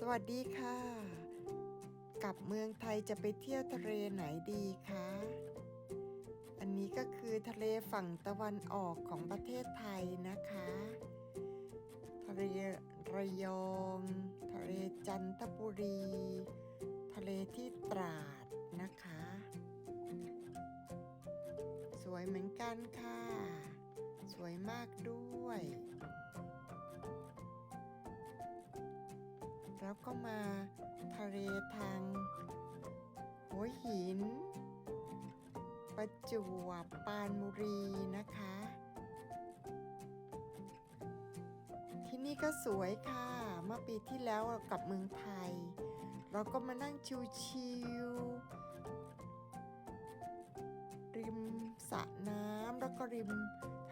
สวัสดีค่ะ กลับเมืองไทยจะไปเที่ยวทะเลไหนดีคะ อันนี้ก็คือทะเลฝั่งตะวันออกของประเทศไทยนะคะ ทะเลระยอง ทะเลจันทบุรี ทะเลที่ตราดนะคะ สวยเหมือนกันค่ะ สวยมากด้วย แล้วก็มาทะเลทาง หัวหิน ประจวบปานบุรีนะคะ ที่นี่ก็สวยค่ะ เมื่อปีที่แล้วเรากลับเมืองไทย เราก็มานั่งชิวๆริมสระน้ำแล้วก็ริม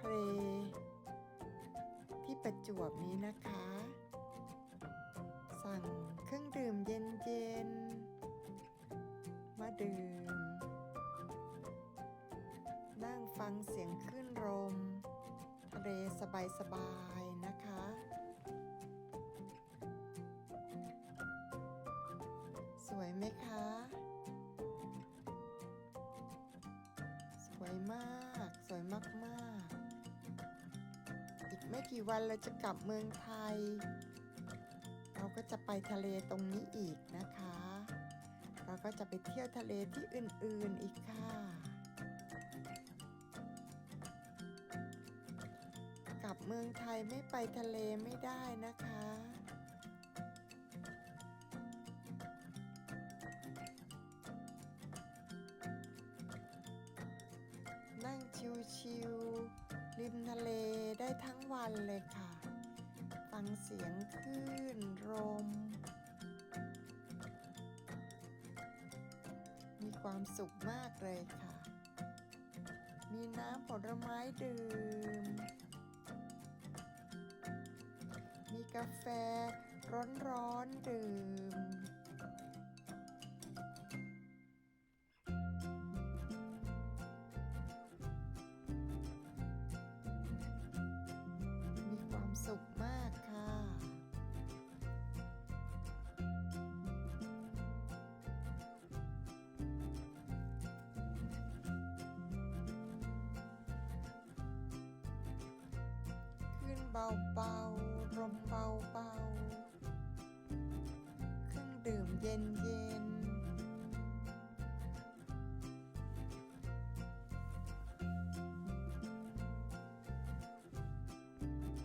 ทะเลที่ประจวบนี้นะคะ รื่องดื่มเย็นมาดื่ม นั่งฟังเสียงคลื่นลมทะเลสบายๆนะคะ สวยไหมคะ สวยมาก สวยมาก ๆ อีกไม่กี่วันเราจะกลับเมืองไทย จะไปทะเลตรงนี้อีกนะคะ เราก็จะไปเที่ยวทะเลที่อื่นๆอีกค่ะ กลับเมืองไทยไม่ไปทะเลไม่ได้นะคะ นั่งชิวๆริมทะเลได้ทั้งวันเลยค่ะฟังเสียงคลื่นล ความสุขมากเลยค่ะ มีน้ำผลไม้ดื่ม มีกาแฟร้อนๆดื่ม เบาเบาลมเบาเบาเครื่องดื่มเย็นเย็น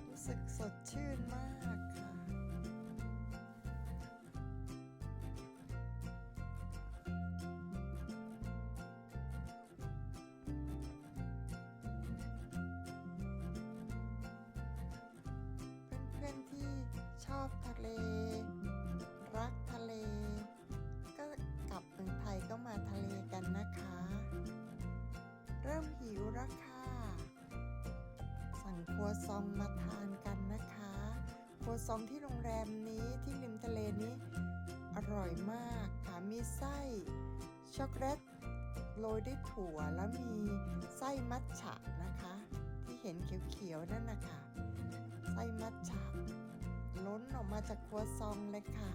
รู้สึกสดชื่น ชอบทะเล รักทะเล ก็กลับเมืองไทยก็มาทะเลกันนะคะ เริ่มหิวแล้วค่ะ สั่งครัวซองมาทานกันนะคะครัวซองที่โรงแรมนี้ที่ริมทะเลนี้ อร่อยมากค่ะมีไส้ช็อกโกแลตโรยด้วยถั่วแล้วมีไส้มัทฉะนะคะ ที่เห็นเขียวๆนั่นนะคะไส้มัทฉะ ล้นออกมาจากครัวซองเลยค่ะ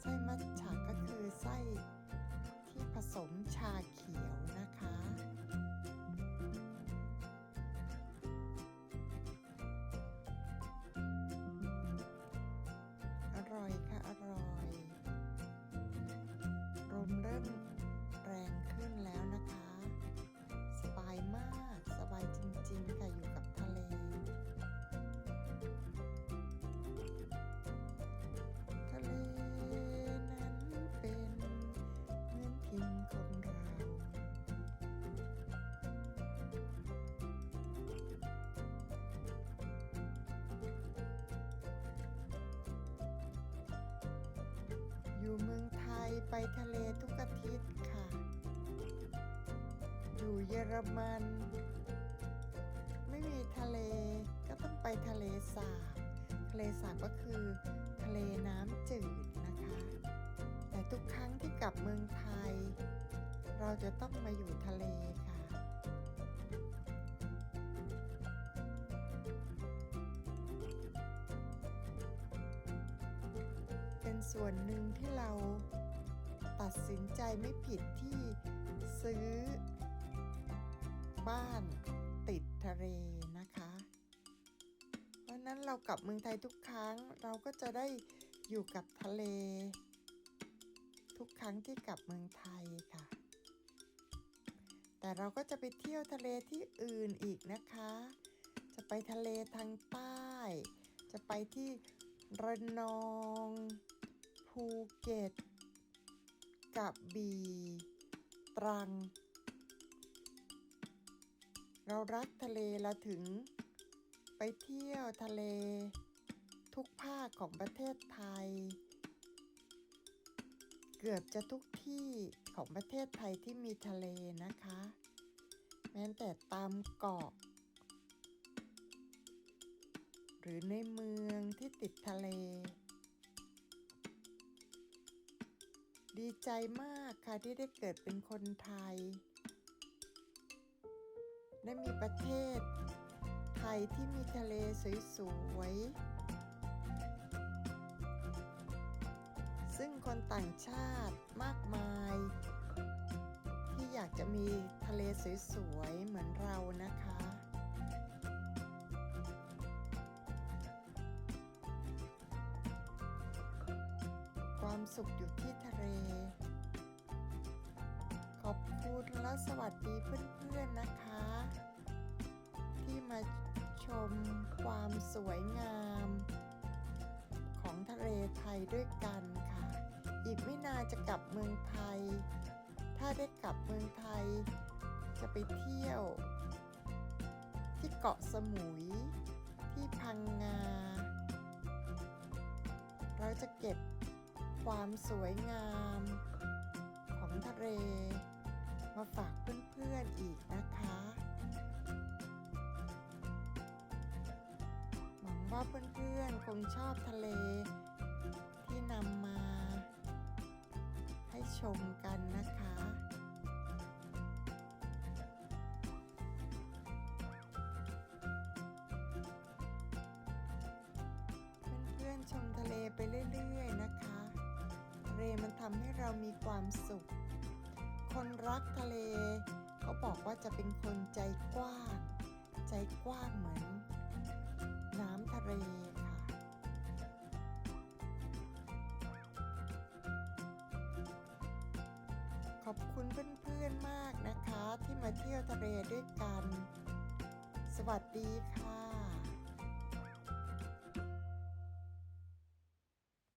ไส้มัทฉะก็คือไส้ที่ผสมชาเขียวนะคะ ไปทะเลทุกอาทิตย์ค่ะ อยู่เยอรมัน ไม่มีทะเลก็ต้องไปทะเลสาบ ทะเลสาบก็คือทะเลน้ำจืดนะคะ แต่ทุกครั้งที่กลับเมืองไทย เราจะต้องมาอยู่ทะเลค่ะทส่วนหนึ่งที่เรา ตัดสินใจไม่ผิดที่ซื้อ บ้านติดทะเลนะคะ เพราะฉะนั้นเรากลับเมืองไทยทุกครั้งเราก็จะได้อยู่กับทะเล ทุกครั้งที่กลับเมืองไทยค่ะ แต่เราก็จะไปเที่ยวทะเลที่อื่นอีกนะคะ จะไปทะเลทางใต้ จะไปที่ระนองภูเก็ต กระบี่ ตรัง เรารักทะเลเราถึง ไปเที่ยวทะเล ทุกภาคของประเทศไทย เกือบจะทุกที่ของประเทศไทยที่มีทะเลนะคะ แม้แต่ตามเกาะ หรือในเมืองที่ติดทะเล ดีใจมากค่ะที่ได้เกิดเป็นคนไทย ได้มีประเทศ ไทยที่มีทะเลสวยๆ ซึ่งคนต่างชาติมากมาย ที่อยากจะมีทะเลสวยๆ เหมือนเรานะคะ ความสุขอยู่ที่ทะเล ขอบคุณและสวัสดีเพื่อนๆนะคะ ที่มาชมความสวยงาม ของทะเลไทยด้วยกันค่ะ อีกไม่นานจะกลับเมืองไทย ถ้าได้กลับเมืองไทย จะไปเที่ยว ที่เกาะสมุย ที่พังงา เราจะเก็บ ความสวยงาม ของทะเล มาฝากเพื่อนๆอีกนะคะหวังว่าเพื่อนๆคงชอบทะเล ที่นำมา ให้ชมกัน ทำให้เรามีความสุข คนรักทะเลเขาบอกว่าจะเป็นคนใจกว้าง ใจกว้างเหมือน น้ำทะเลค่ะ ขอบคุณเพื่อนๆมากนะคะที่มาเที่ยวทะเลด้วยกัน สวัสดีค่ะ